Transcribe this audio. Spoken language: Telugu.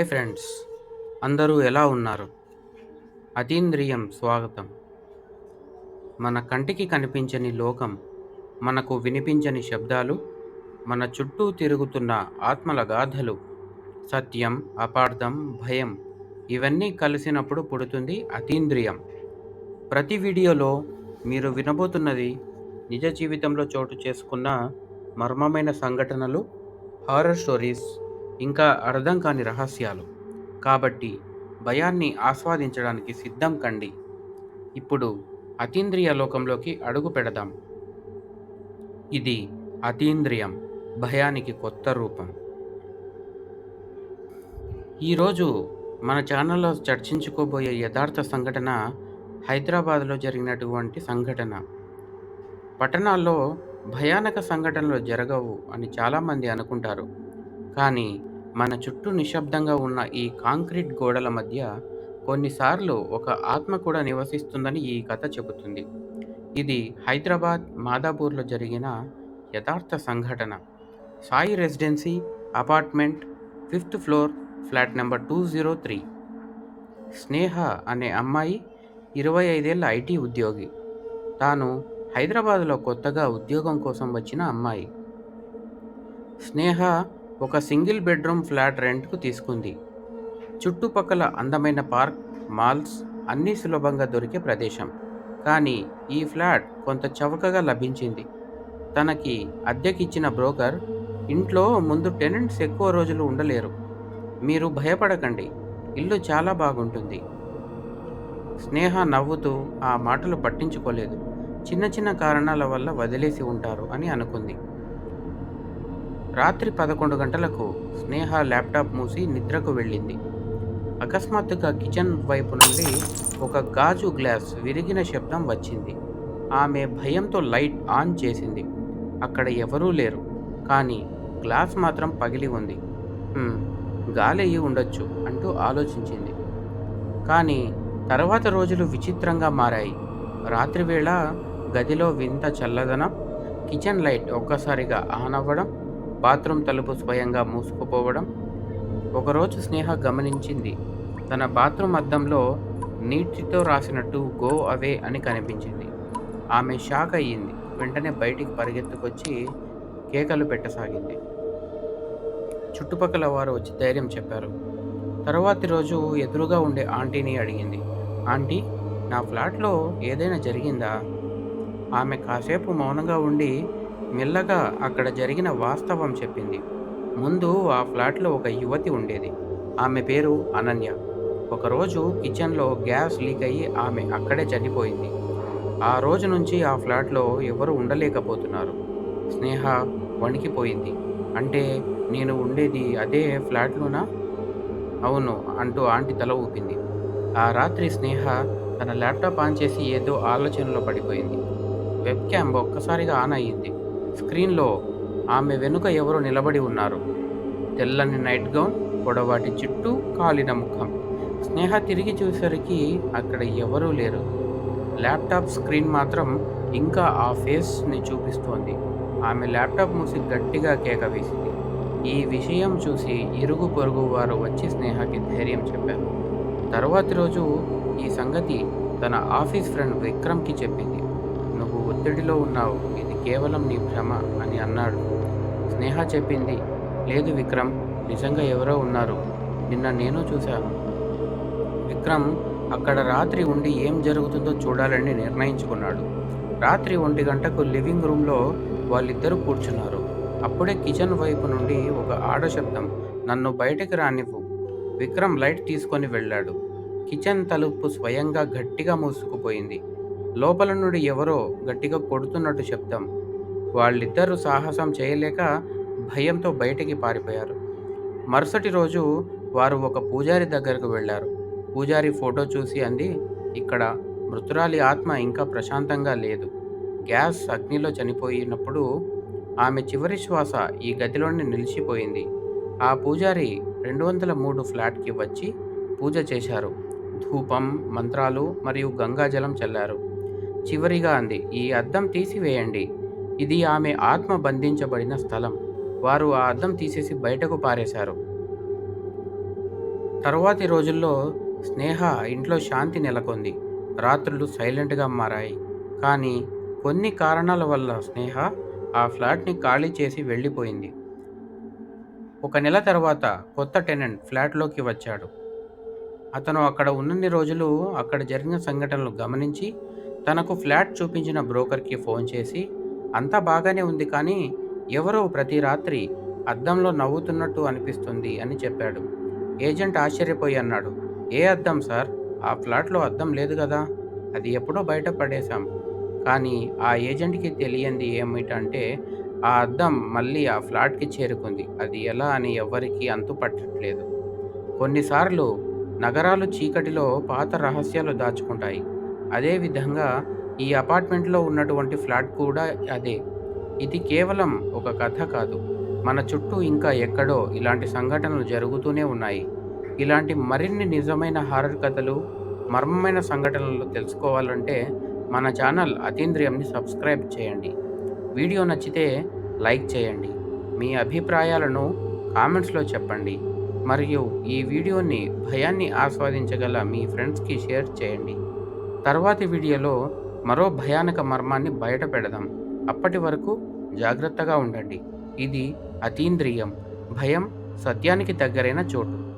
Hi friends. అందరూ ఎలా ఉన్నారు? అతీంద్రియం స్వాగతం. మన కంటికి కనిపించని లోకం మనకు వినిపించని శబ్దాలు మన చుట్టూ తిరుగుతున్న ఆత్మల గాథలు సత్యం అపార్థం భయం ఇవన్నీ కలిసినప్పుడు పుడుతుంది అతీంద్రియం. ప్రతి వీడియోలో మీరు వినబోతున్నది నిజ జీవితంలో చోటు చేసుకున్న మర్మమైన సంఘటనలు హారర్ స్టోరీస్ ఇంకా అర్థం కాని రహస్యాలు. కాబట్టి భయాన్ని ఆస్వాదించడానికి సిద్ధం కండి. ఇప్పుడు అతీంద్రియ లోకంలోకి అడుగు పెడదాం. ఇది అతీంద్రియం భయానికి కొత్త రూపం. ఈరోజు మన ఛానల్లో చర్చించుకోబోయే యథార్థ సంఘటన హైదరాబాద్లో జరిగినటువంటి సంఘటన. పట్టణాల్లో భయానక సంఘటనలు జరగవు అని చాలామంది అనుకుంటారు. కానీ మన చుట్టూ నిశ్శబ్దంగా ఉన్న ఈ కాంక్రీట్ గోడల మధ్య కొన్నిసార్లు ఒక ఆత్మ కూడా నివసిస్తుందని ఈ కథ చెబుతుంది. ఇది హైదరాబాద్ మాదాపూర్లో జరిగిన యథార్థ సంఘటన. Sai residency apartment fifth floor flat number two zero three. Sneha అనే అమ్మాయి ఇరవై ఐదేళ్ళ ఐటీ ఉద్యోగి. తాను హైదరాబాద్లో కొత్తగా ఉద్యోగం కోసం వచ్చిన అమ్మాయి. స్నేహ ఒక సింగిల్ బెడ్రూమ్ ఫ్లాట్ రెంట్కు తీసుకుంది. చుట్టుపక్కల అందమైన పార్క్ మాల్స్ అన్నీ సులభంగా దొరికే ప్రదేశం. కానీ ఈ ఫ్లాట్ కొంత చవకగా లభించింది. తనకి అద్దెకిచ్చిన బ్రోకర్ ఇంట్లో ముందు టెనెంట్స్ ఎక్కువ రోజులు ఉండలేరు. మీరు భయపడకండి ఇల్లు చాలా బాగుంటుంది. స్నేహ నవ్వుతూ ఆ మాటలు పట్టించుకోలేదు. చిన్న చిన్న కారణాల వల్ల వదిలేసి ఉంటారు అని అనుకుంది. రాత్రి పదకొండు గంటలకు స్నేహ ల్యాప్టాప్ మూసి నిద్రకు వెళ్ళింది. అకస్మాత్తుగా కిచెన్ వైపు నుండి ఒక గాజు గ్లాస్ విరిగిన శబ్దం వచ్చింది. ఆమె భయంతో లైట్ ఆన్ చేసింది. అక్కడ ఎవరూ లేరు కానీ గ్లాస్ మాత్రం పగిలి ఉంది. గాలి అయ్యి ఉండొచ్చు అంటూ ఆలోచించింది. కానీ తర్వాత రోజులు విచిత్రంగా మారాయి. రాత్రివేళ గదిలో వింత చల్లదనం కిచెన్ లైట్ ఒక్కసారిగా ఆన్ అవ్వడం బాత్రూమ్ తలుపు స్వయంగా మూసుకుపోవడం ఒకరోజు స్నేహ గమనించింది. తన బాత్రూమ్ అద్దంలో నీటితో రాసినట్టు గో అవే అని కనిపించింది. ఆమె షాక్ అయ్యింది. వెంటనే బయటికి పరిగెత్తుకొచ్చి కేకలు పెట్టసాగింది. చుట్టుపక్కల వారు వచ్చి ధైర్యం చెప్పారు. తరువాతి రోజు ఎదురుగా ఉండే ఆంటీని అడిగింది. ఆంటీ నా ఫ్లాట్లో ఏదైనా జరిగిందా ఆమె కాసేపు మౌనంగా ఉండి మెల్లగా అక్కడ జరిగిన వాస్తవం చెప్పింది. ముందు ఆ ఫ్లాట్లో ఒక యువతి ఉండేది. ఆమె పేరు అనన్య. ఒకరోజు కిచెన్లో గ్యాస్ లీక్ అయ్యి ఆమె అక్కడే చనిపోయింది. ఆ రోజు నుంచి ఆ ఫ్లాట్లో ఎవరు ఉండలేకపోతున్నారు. స్నేహ వణికిపోయింది. అంటే నేను ఉండేది అదే ఫ్లాట్లోనా? అవును అంటూ ఆంటీ తల ఊపింది. ఆ రాత్రి స్నేహ తన ల్యాప్టాప్ ఆన్ చేసి ఏదో ఆలోచనలో పడిపోయింది. వెబ్ క్యామ్ ఒక్కసారిగా ఆన్ అయ్యింది. స్క్రీన్లో ఆమె వెనుక ఎవరో నిలబడి ఉన్నారు. తెల్లని నైట్ గౌన్ పొడవాటి చుట్టూ కాలిన ముఖం. స్నేహ తిరిగి చూసేసరికి అక్కడ ఎవరూ లేరు. ల్యాప్టాప్ స్క్రీన్ మాత్రం ఇంకా ఆ ఫేస్ని చూపిస్తోంది. ఆమె ల్యాప్టాప్ మూసి గట్టిగా కేక వేసింది. ఈ విషయం చూసి ఇరుగు పొరుగు వారు వచ్చి స్నేహకి ధైర్యం చెప్పారు. తర్వాతి రోజు ఈ సంగతి తన ఆఫీస్ ఫ్రెండ్ విక్రమ్కి చెప్పింది. నువ్వు ఒత్తిడిలో ఉన్నావు ఇది కేవలం నీ భ్రమ అని అన్నాడు. స్నేహ చెప్పింది లేదు విక్రమ్ నిజంగా ఎవరో ఉన్నారు. నిన్న నేను చూశాను. విక్రమ్ అక్కడ రాత్రి ఉండి ఏం జరుగుతుందో చూడాలని నిర్ణయించుకున్నాడు. రాత్రి ఒంటి గంటకు లివింగ్ రూమ్లో వాళ్ళిద్దరూ కూర్చున్నారు. అప్పుడే కిచెన్ వైపు నుండి ఒక ఆడ శబ్దం నన్ను బయటకు రానివ్వు. విక్రమ్ లైట్ తీసుకొని వెళ్ళాడు. కిచెన్ తలుపు స్వయంగా గట్టిగా మూసుకుపోయింది. లోపల నుండి ఎవరో గట్టిగా కొడుతున్నట్టు శబ్దం వాళ్ళిద్దరూ సాహసం చేయలేక భయంతో బయటికి పారిపోయారు. మరుసటి రోజు వారు ఒక పూజారి దగ్గరకు వెళ్ళారు. పూజారి ఫోటో చూసి అంది ఇక్కడ మృతురాలి ఆత్మ ఇంకా ప్రశాంతంగా లేదు. గ్యాస్ అగ్నిలో చనిపోయినప్పుడు ఆమె చివరి శ్వాస ఈ గదిలోనే నిలిచిపోయింది. ఆ పూజారి రెండు వందల మూడు ఫ్లాట్కి వచ్చి పూజ చేశారు. ధూపం మంత్రాలు మరియు గంగాజలం చల్లారు. చివరిగా అంది ఈ అద్దం తీసివేయండి. ఇది ఆమె ఆత్మ బంధించబడిన స్థలం. వారు ఆ అద్దం తీసేసి బయటకు పారేశారు. తరువాతి రోజుల్లో స్నేహ ఇంట్లో శాంతి నెలకొంది. రాత్రులు సైలెంట్గా మారాయి. కానీ కొన్ని కారణాల వల్ల స్నేహ ఆ ఫ్లాట్ని ఖాళీ చేసి వెళ్ళిపోయింది. ఒక నెల తర్వాత కొత్త టెనెంట్ ఫ్లాట్లోకి వచ్చాడు. అతను అక్కడ ఉన్నన్ని రోజులు అక్కడ జరిగిన సంఘటనలు గమనించి తనకు ఫ్లాట్ చూపించిన బ్రోకర్కి ఫోన్ చేసి అంతా బాగానే ఉంది కానీ ఎవరో ప్రతి రాత్రి అద్దంలో నవ్వుతున్నట్టు అనిపిస్తుంది అని చెప్పాడు. ఏజెంట్ ఆశ్చర్యపోయి అన్నాడు ఏ అద్దం సార్? ఆ ఫ్లాట్లో అద్దం లేదు కదా. అది ఎప్పుడో బయట పడేశాం. కానీ ఆ ఏజెంట్కి తెలియంది ఏమిటంటే ఆ అద్దం మళ్ళీ ఆ ఫ్లాట్కి చేరుకుంది. అది ఎలా అని ఎవ్వరికీ అంతు పట్టట్లేదు. కొన్నిసార్లు నగరాలు చీకటిలో పాత రహస్యాలు దాచుకుంటాయి. అదేవిధంగా ఈ అపార్ట్మెంట్లో ఉన్నటువంటి ఫ్లాట్ కూడా అదే. ఇది కేవలం ఒక కథ కాదు. మన చుట్టూ ఇంకా ఎక్కడో ఇలాంటి సంఘటనలు జరుగుతూనే ఉన్నాయి. ఇలాంటి మరిన్ని నిజమైన హారర్ కథలు మర్మమైన సంఘటనలు తెలుసుకోవాలంటే మన ఛానల్ అతీంద్రియంని సబ్స్క్రైబ్ చేయండి. వీడియో నచ్చితే లైక్ చేయండి. మీ అభిప్రాయాలను కామెంట్స్లో చెప్పండి. మరియు ఈ వీడియోని భయాన్ని ఆస్వాదించగల మీ ఫ్రెండ్స్కి షేర్ చేయండి. తర్వాతి వీడియోలో మరో భయానక మర్మాన్ని బయట పెడదాం. అప్పటి వరకు జాగ్రత్తగా ఉండండి. ఇది అతీంద్రియం. భయం సత్యానికి దగ్గరైన చోటు.